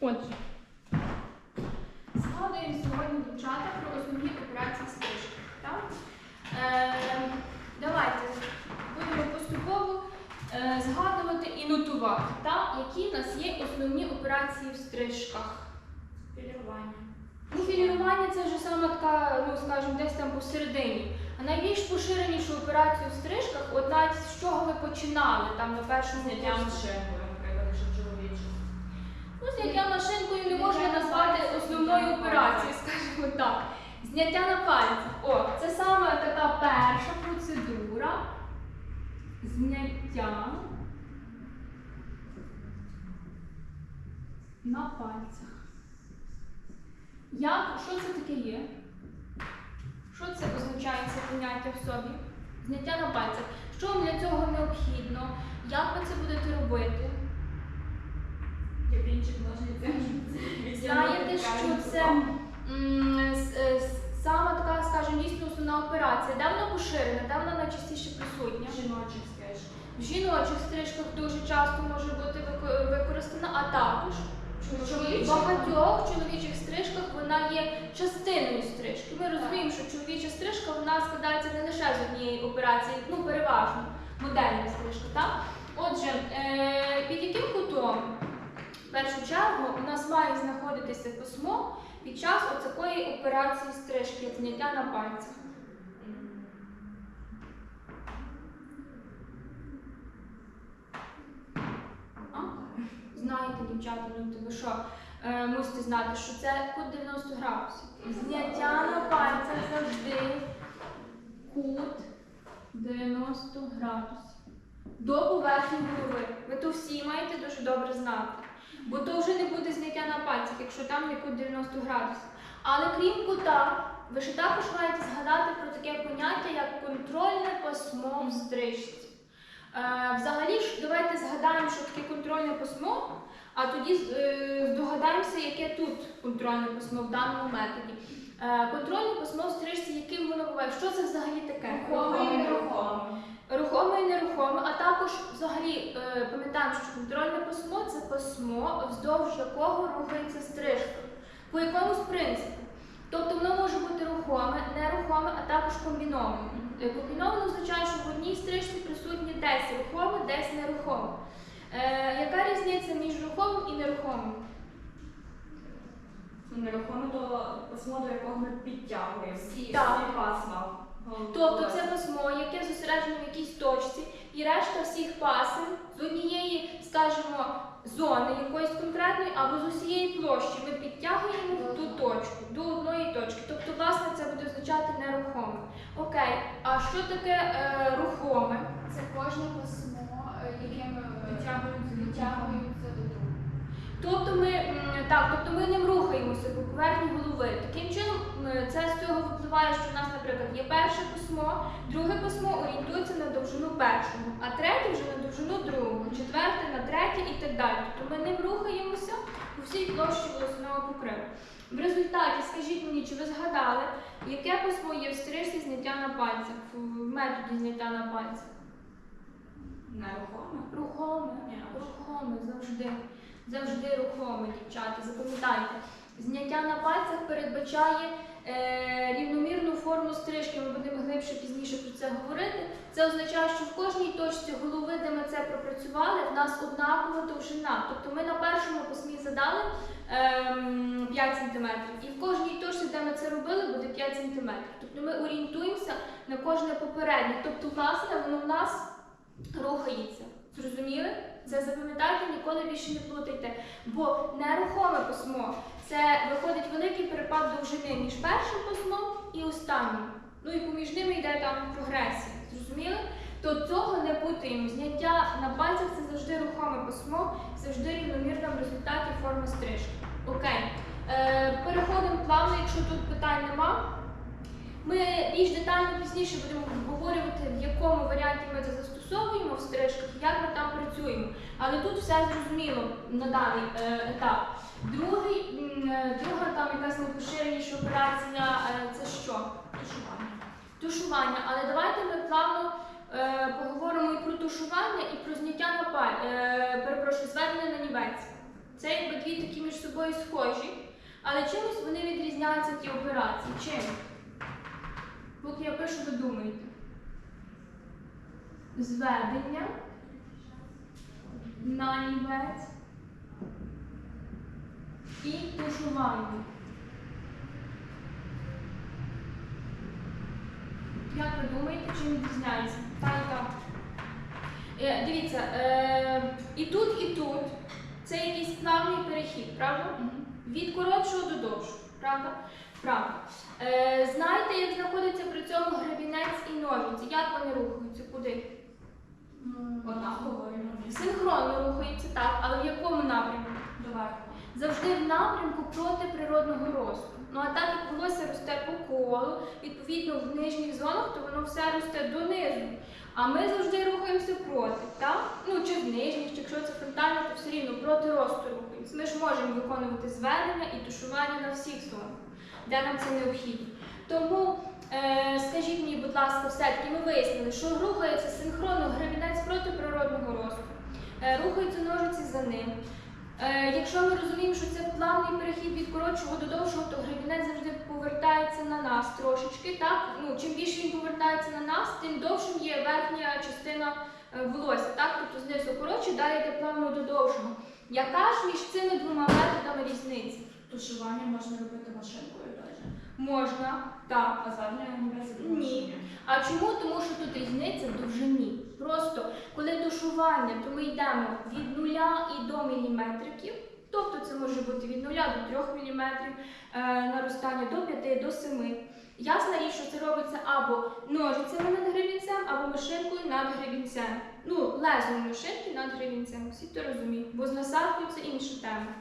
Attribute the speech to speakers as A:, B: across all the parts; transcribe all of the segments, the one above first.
A: Отже, згадуємо сьогодні дівчата про основні операції стрижки. Так? Е, давайте будемо поступово е, згадувати і нотувати, так? які в нас є основні операції в стрижках.
B: Філірування.
A: Ну, філірування це вже саме така, ну скажімо, десь там посередині. А найбільш поширенішу операцію в стрижках, навіть з чого ви починали там на першому
B: Зняття
A: курсі?
B: машинкою, наприклад, якщо чоловічу.
A: Ну, зняття машинкою не можна назвати основною операцією, скажімо так. Зняття на пальцях. О, це саме така перша процедура. Зняття на пальцях. Як, що це таке є? Що це означає це поняття в собі? Зняття на пальцях. Що вам для цього необхідно? Як ви це будете робити?
B: Кипінчик ножницями.
A: Знаєте, що це е, с- саме така, скажімо, дійсно основна операція. Де вона поширена, де вона найчастіше присутня?
B: Жіночих скажеш.
A: В жіночих стрижках дуже часто може бути використана, а також в багатьох чоловічих стрижках вона є частиною стрижки. Ми розуміємо, що чоловіча стрижка вона складається не лише з однієї операції, ну переважно модельна стрижка. Так? Отже, е, під яким кутом в першу чергу у нас має знаходитися письмо під час оцякої операції стрижки, зняття на пальцях. Знаєте, дівчата, ну ви що, е, мусите знати, що це кут 90 градусів. Зняття на пальцях завжди кут 90 градусів. До поверхні голови. Ви то всі маєте дуже добре знати. Бо то вже не буде зняття на пальцях, якщо там є кут 90 градусів. Але крім кута, ви ще також маєте згадати про таке поняття, як контрольне пасмо в стрижці. Е, взагалі ж давайте згадаємо, що таке контрольне пасмо, а тоді е, здогадаємося, яке тут контрольне пасмо в даному методі. Е, контрольне пасмо в стрижці, яким воно буває? Що це взагалі таке?
B: Рухоме і нерухоме.
A: Рухоме і нерухоме, а також взагалі е, пам'ятаємо, що контрольне пасмо це пасмо, вздовж якого рухається стрижка. По якомусь принципу. Тобто воно може бути рухоме, нерухоме, а також комбіноване. Е, Комбіноване означає, що в одній стрижці присутні десь рухоме, десь нерухоме. Яка різниця між рухомим і нерухомим?
B: Нерухоме то письмо, до якого ми підтягуємо. Всі
A: Так.
B: пасма.
A: Тобто це пасмо, яке зосереджено в якійсь точці, і решта всіх пасин з однієї, скажімо, зони якоїсь конкретної або з усієї площі ми підтягуємо в ту точку, до одної точки. Тобто, власне, це буде означати нерухоме. Окей, а що таке е, рухоме?
C: Це кожне письмо, е, яким е,
B: Відтягуються до
C: до.
A: Тобто ми так, тобто ми ним рухаємося по поверхні голови. Таким чином, це з цього випливає, що в нас, наприклад, є перше письмо, друге письмо орієнтується на довжину першого, а третє вже на довжину другого, четверте на третє і так далі. Тобто ми ним рухаємося по всій площі волосяного покриву. В результаті, скажіть мені, чи ви згадали, яке письмо є в стрижці зняття на пальцях, в методі зняття на пальцях?
B: Нерухоме.
A: Рухоме, рухоме, завжди. Завжди рухоме, дівчата. Запам'ятайте. Зняття на пальцях передбачає е, рівномірну форму стрижки. Ми будемо глибше пізніше про це говорити. Це означає, що в кожній точці голови, де ми це пропрацювали, в нас однакова довжина. Тобто ми на першому письмі задали ем, 5 см, і в кожній точці, де ми це робили, буде 5 см. Тобто ми орієнтуємося на кожне попереднє. Тобто, власне, воно в нас рухається. Зрозуміли? Це запам'ятайте, ніколи більше не плутайте. Бо нерухоме письмо це виходить великий перепад довжини між першим письмом і останнім. Ну і поміж ними йде там прогресія. Зрозуміли? То цього не путаємо. Зняття на пальцях це завжди рухоме письмо, завжди рівномірно в результаті форми стрижки. Окей. Е, переходимо плавно, якщо тут питань нема. Ми більш детально пізніше будемо обговорювати, в якому варіанті ми це застосовуємо як ми там працюємо. Але тут все зрозуміло на даний е, етап. Другий, е, друга там якась найпоширеніша операція е, це що?
B: Тушування.
A: Тушування. Але давайте ми плавно е, поговоримо і про тушування, і про зняття на паль, е, перепрошую, зведення на нівець. Це якби дві такі між собою схожі, але чимось вони відрізняються ті операції. Чим? Поки я пишу, ви думаєте. Зведення, нанівець і тушування. Як ви думаєте, чим відрізняється? Та і та. Е, дивіться, е, і тут, і тут це якийсь плавний перехід, правда? Від коротшого до довшого, правда? Правда. Е, знаєте, як знаходиться при цьому гребінець і ножниці? Як вони рухаються? Куди?
B: Однаково.
A: Синхронно рухаються, так, але в якому напрямку?
B: Доверху.
A: Завжди в напрямку проти природного росту. Ну а так як волосся росте по колу, відповідно в нижніх зонах, то воно все росте донизу. А ми завжди рухаємося проти, так? Ну чи в нижніх, чи якщо це фронтально, то все рівно проти росту рухаємося. Ми ж можемо виконувати зведення і тушування на всіх зонах, де нам це необхідно. Тому е, скажіть мені, будь ласка, все-таки ми вияснили, що рухається синхронно гребінець проти природного росту, рухаються ножиці за ним. Е, якщо ми розуміємо, що це плавний перехід від коротшого до довшого, то гребінець завжди повертається на нас трошечки. Так? Ну, чим більше він повертається на нас, тим довшим є верхня частина е, волосся. Так? Тобто знизу коротше, далі йде плавно до довшого. Яка ж між цими двома методами різниця?
B: Тушування можна робити машинкою теж.
A: Можна, так.
B: А не
A: Ні. А чому? Тому що тут різниця в довжині. Просто коли душування, то ми йдемо від нуля і до міліметриків. Тобто це може бути від нуля до 3 міліметрів, е, наростання до 5, до 7. Ясна річ, що це робиться або ножицями над гребінцем, або машинкою над гребінцем. Ну, лезом машинки над гребінцем, всі то розуміють, бо з насадкою це інша тема.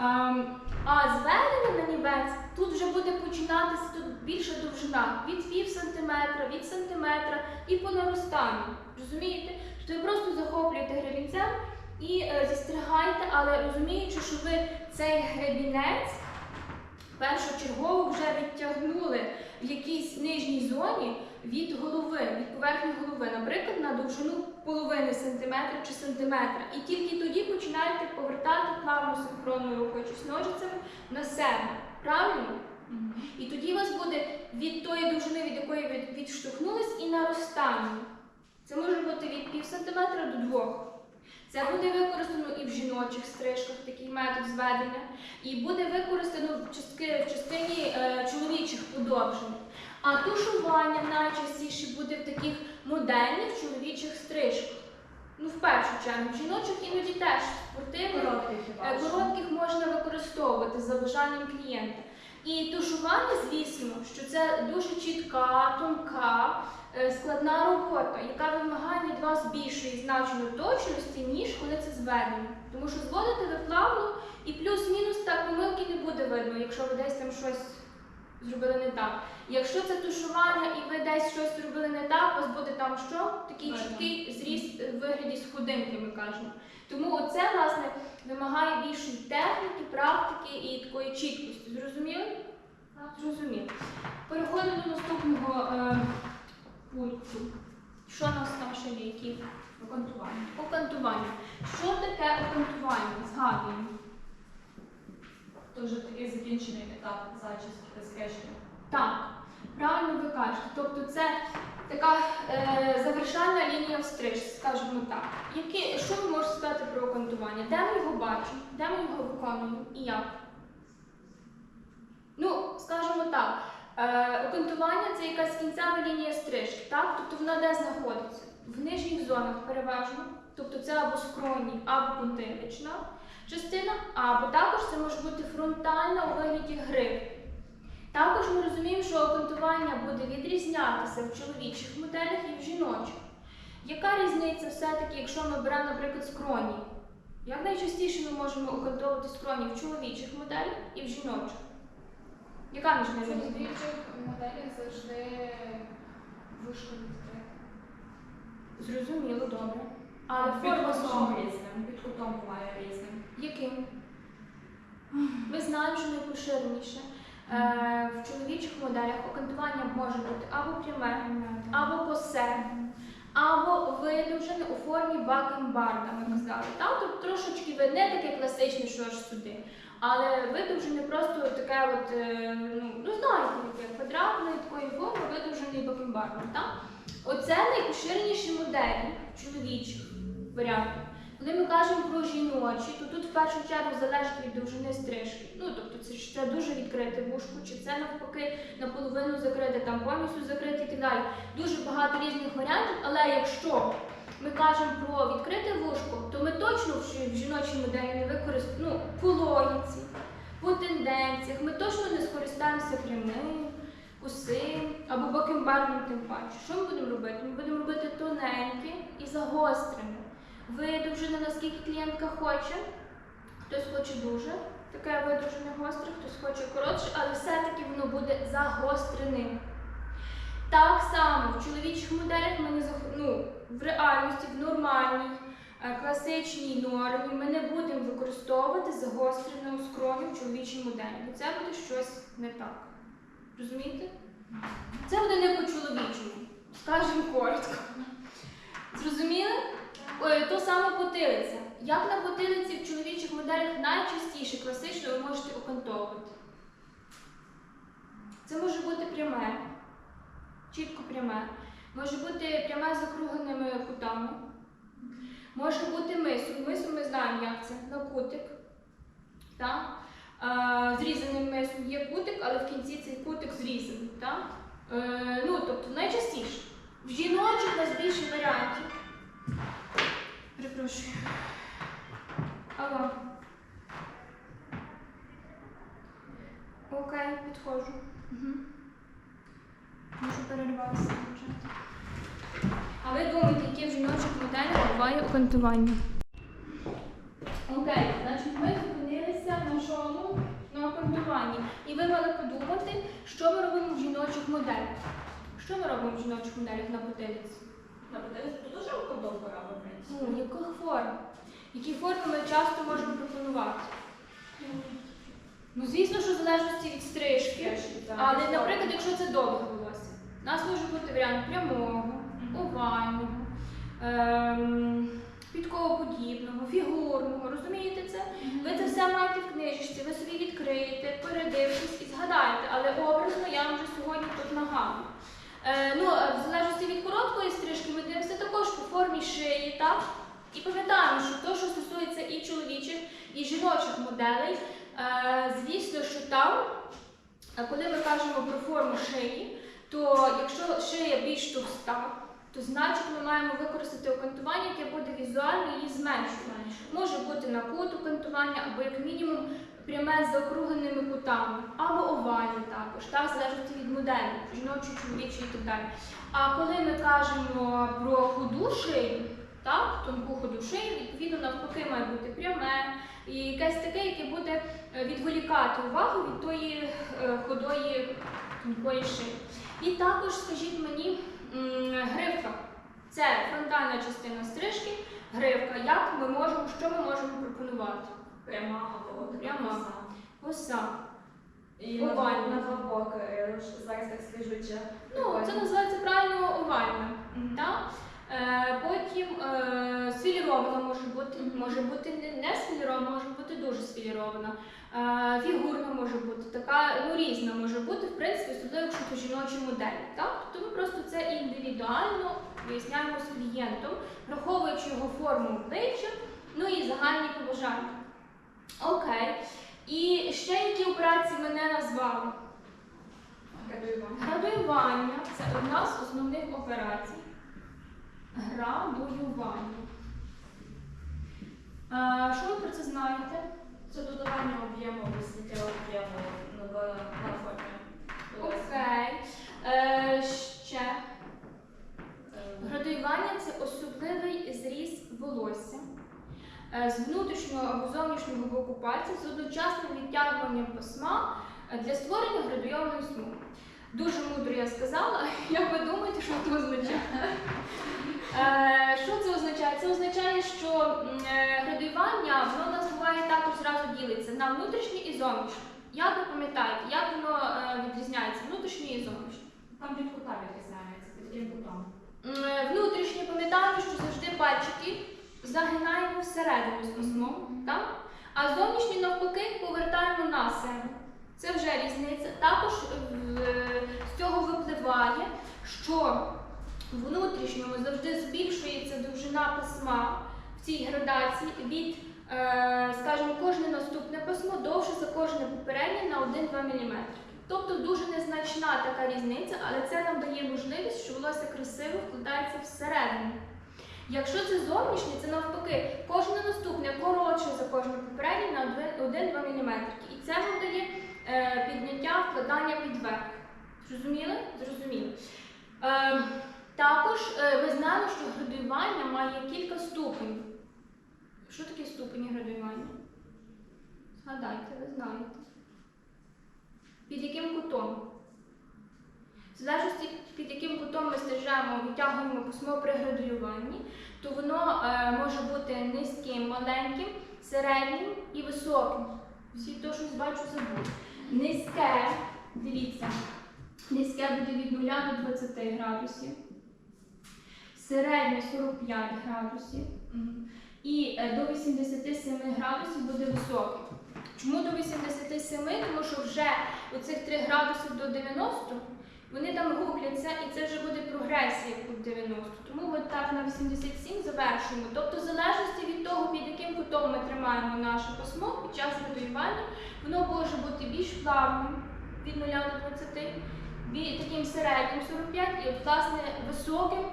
A: Ем, а зведення на нівець тут вже буде починатися тут більша довжина від пів сантиметра, від сантиметра і по наростанню. Розумієте? Що ви просто захоплюєте гребінцем і е, зістригаєте, але розуміючи, що ви цей гребінець першочергово вже відтягнули в якійсь нижній зоні від голови, від поверхні голови, наприклад, на довжину половини сантиметра чи сантиметра. І тільки тоді починаєте повертати плавно синхронно рухаючись ножицями на себе. Правильно? І тоді у вас буде від тої довжини, від якої ви відштовхнулись, і наростання. Це може бути від пів сантиметра до двох. Це буде використано і в жіночих стрижках, такий метод зведення, і буде використано в, частині е, чоловічих подовжень. А тушування найчастіше буде в таких модельних чоловічих стрижках. Ну, в першу чергу, жіночих іноді теж спортивних.
B: Короткий хіба
A: Е. Коротких можна використовувати за бажанням клієнта. І тушування, звісно, що це дуже чітка, тонка, е, складна робота, яка вимагає від вас більшої значної точності, ніж коли це зведення. Тому що зводите ви плавно і плюс-мінус так помилки не буде видно, якщо ви десь там щось зробили не так. Якщо це тушування і ви десь щось зробили не так, у вас буде там що? Такий
B: Видно.
A: чіткий зріст в вигляді сходинки, ми кажемо. Тому оце, власне, вимагає більшої техніки, практики і такої чіткості. Зрозуміли? Так, Зрозуміло. Переходимо до наступного е, пункту. Що у нас там ще є? Які?
B: Окантування.
A: Окантування. Що таке окантування? Згадуємо.
B: Це вже такий закінчений етап зачіски та скежки.
A: Так, правильно ви кажете. Тобто це така е, завершальна лінія в стрижці, скажімо так. Які, що ви можете сказати про окантування? Де ми його бачимо? Де ми його виконуємо і як? Ну, скажімо так, е, окантування це якась кінцева лінія стрижки, так? Тобто вона де знаходиться? В нижніх зонах переважно. Тобто це або скроні, або потилична частина, або також це може бути фронтальна у вигляді гриф. Також ми розуміємо, що окантування буде відрізнятися в чоловічих моделях і в жіночих. Яка різниця все-таки, якщо ми беремо, наприклад, скроні? Як найчастіше ми можемо окантовувати скроні в чоловічих моделях і в жіночих? Яка між
C: В
A: ними різниця?
C: чоловічих моделях завжди вушко відкрите.
A: Зрозуміло, добре.
B: Але
A: форма
B: кутом різним, під кутом буває різним.
A: Яким? Ми знаємо, що найпоширеніше. Е, в чоловічих моделях окантування може бути або пряме, або косе, Або видовжене у формі бакенбарда, ми казали. Там тут трошечки не таке класичне, що аж сюди. Але видовжене просто таке от, е, ну, ну знаєте, яке квадратної такої форми, видовжений бакенбардом. Оце найпоширеніші моделі чоловічих варіантів. Коли ми кажемо про жіночі, то тут в першу чергу залежить від довжини стрижки. Ну тобто це це дуже відкрите вушко, чи це навпаки наполовину закрите, там повністю закрите і так далі. Дуже багато різних варіантів, але якщо ми кажемо про відкрите вушко, то ми точно в жі- в жіночій моделі не використаємо ну, по логіці, по тенденціях, ми точно не скористаємося прямим, косим або бакенбарним тим паче. Що ми будемо робити? Ми будемо робити тоненьке і загострене. Видовжене, наскільки клієнтка хоче. Хтось хоче дуже таке видовжене гостре, хтось хоче коротше, але все-таки воно буде загостреним. Так само в чоловічих моделях ми не ну, в реальності, в нормальній, е, класичній нормі ми не будемо використовувати загострене у скроні в чоловічій моделі, бо це буде щось не так. Розумієте? Це буде не по-чоловічому, скажімо коротко. Зрозуміли? Ой, то саме потилиця. Як на потилиці в чоловічих моделях найчастіше класично ви можете окантовувати? Це може бути пряме, чітко пряме. Може бути пряме з округленими кутами. Може бути мисом. Мисом ми знаємо, як це на кутик. Так? Зрізаним мисом є кутик, але в кінці цей кутик зрізаний. Так? Е, ну, тобто найчастіше. В жіночих у варіантів. Перепрошую. Алло. Окей, підходжу. Угу. Можу перериватися вже. А ви думаєте, які в жіночих моделях буває окантування? Окей, значить ми зупинилися на чому? На окантуванні. І ви мали подумати, що ми робимо в жіночих моделях. Що ми робимо в жіночих моделях на потилиці?
B: Дуже в принципі.
A: Ну, яких форм? Які форми ми часто можемо пропонувати? Ну, звісно, що в залежності від стрижки. Але, наприклад, якщо це довге волосся, у нас може бути варіант прямого, овального, ем, підковоподібного, фігурного. Розумієте це? Ви це все маєте в книжечці, ви собі відкриєте, передивитесь і згадаєте, але образно я вам вже сьогодні тут нагадую. Е, ну, е, в залежності від короткої стрижки ми дивимося також по формі шиї, так? І пам'ятаємо, що то, що стосується і чоловічих, і жіночих моделей, е, звісно, що там, коли ми кажемо про форму шиї, то якщо шия більш товста, то значить ми маємо використати окантування, яке буде візуально її зменшувати. Може бути на кут окантування, або як мінімум пряме з заокругленими кутами, або овальне також, так, в залежності від моделі, жіночої, чоловічої і так далі. А коли ми кажемо про худу шию, так, тонку ходу шию, відповідно навпаки має бути пряме і якесь таке, яке буде е, відволікати увагу від тої е, ходої тонкої шиї. І також скажіть мені гривка. Це фронтальна частина стрижки, гривка. Як ми можемо, що ми можемо пропонувати?
B: Пряма або
A: Пряма.
B: коса.
A: Коса.
B: І
A: Овальна.
B: на два боки, я ж зараз так скажу, чи
A: Ну, це називається правильно овальна. Так? Е, потім е, сфілірована може бути,
B: Мгм.
A: може бути не, не сфілірована, може бути дуже сфілірована. Е, фігурна може бути, така ну, різна може бути, в принципі, особливо якщо це жіночі моделі. Так? Тобто ми просто це індивідуально виясняємо з клієнтом, враховуючи його форму обличчя, ну і загальні побажання. Окей. І ще які операції ми не назвали?
B: градуємо.
A: Градуювання це одна з основних операцій. Градуювання. А, що ви про це знаєте?
B: Це додавання об'єму, висвітлення об'єму на, формі.
A: Окей. Е, ще.
B: Е,
A: Градуювання це особливий зріз волосся е, з внутрішнього або зовнішнього боку пальців з одночасним відтягуванням пасма е, для створення градуйованої смуги. Дуже мудро я сказала. Як ви думаєте, що це означає? Е, Що це означає? Це означає, що е, градуювання воно у нас буває також зразу ділиться на внутрішнє і зовнішнє. Як ви пам'ятаєте, як воно е, відрізняється внутрішнє і зовнішнє?
B: Там під кута відрізняється, під яким кутом.
A: Внутрішнє пам'ятаємо, що завжди пальчики загинаємо всередину письмом, так? а зовнішні навпаки повертаємо на себе. Це вже різниця. Також е, з цього випливає, що внутрішньому завжди збільшується довжина письма в цій градації від, е, скажімо, кожне наступне письмо довше за кожне попереднє на 1-2 мм. Тобто дуже незначна така різниця, але це нам дає можливість, що волосся красиво вкладається всередину. Якщо це зовнішнє, це навпаки, кожне наступне коротше за кожне попереднє на 1-2 мм. І це нам дає е, підняття вкладання під верх. Зрозуміли? Зрозуміли. Е, також е, ви знали, що градуювання має кілька ступенів. Що таке ступені градуювання? Згадайте, ви знаєте. Під яким кутом? В залежності, кутом ми стежемо, витягуємо письмо при градуюванні, то воно е, може бути низьким, маленьким, середнім і високим. Всі то щось бачу забув. Низьке, дивіться, низьке буде від 0 до 20 градусів, середнє 45 градусів і е, до 87 градусів буде високим. Чому до 87? Тому що вже оцих 3 градуси до 90 вони там губляться, і це вже буде прогресія під 90. Тому ми так на 87 завершуємо. Тобто, в залежності від того, під яким кутом ми тримаємо наше письмо під час градуювання, воно може бути більш плавним від 0 до 20, таким середнім 45 і от, власне високим,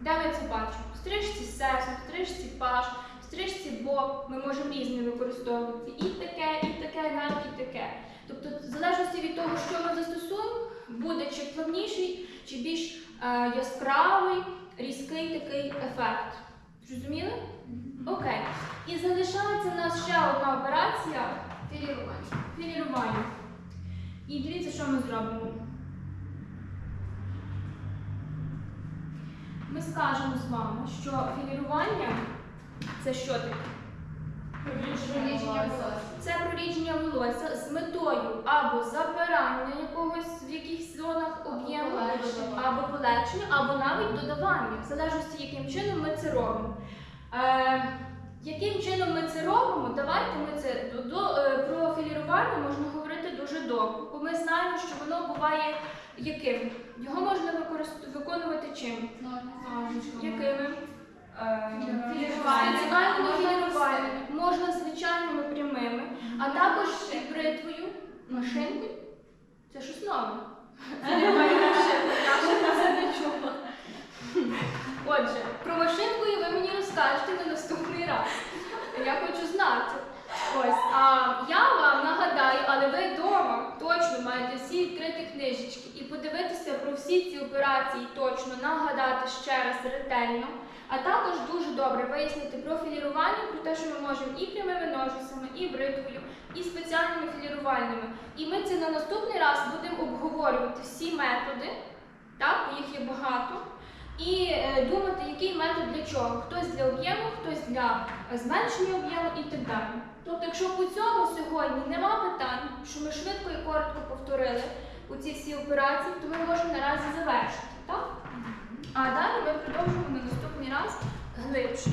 A: де ми це бачимо? В стрижці сесу, в стрижці паш, в стрижці боб ми можемо різні використовувати. І таке, і таке, навіть і таке. Тобто, в залежності від того, що ми застосуємо, буде чи плавніший, чи більш е, яскравий, різкий такий ефект. Зрозуміли? Окей. І залишається в нас ще одна операція
C: Філірування.
A: філірування. І дивіться, що ми зробимо. Ми скажемо з вами, що філірування це що таке? Це прорідження волосся з метою або забирання якогось в якихось зонах об'єму, або полегшення, або навіть додавання, в залежності, яким чином ми це робимо. Е, яким чином ми це робимо? Давайте ми це до, до, е, про філірування можна говорити дуже довго, бо ми знаємо, що воно буває яким. Його можна виконувати чим? Якими?
C: Філірування.
A: Спеціальними
C: Можна
A: звичайними прямими, а також бритвою, машинкою. Це щось нове. Отже, про машинку ви мені розкажете на наступний раз. Я хочу знати. Ось, а я вам нагадаю, але ви вдома точно маєте всі відкрити книжечки і подивитися про всі ці операції точно, нагадати ще раз ретельно. А також дуже добре вияснити про філірування, про те, що ми можемо і прямими ножицями, і бритвою, і спеціальними філірувальними. І ми це на наступний раз будемо обговорювати всі методи, так, їх є багато. І е, думати, який метод для чого. Хтось для об'єму, хтось для е, зменшення об'єму і так далі. Тобто, якщо по цьому сьогодні нема питань, що ми швидко і коротко повторили у ці всі операції, то ми можемо наразі завершити. Так? А далі ми продовжуємо на наступний раз глибше.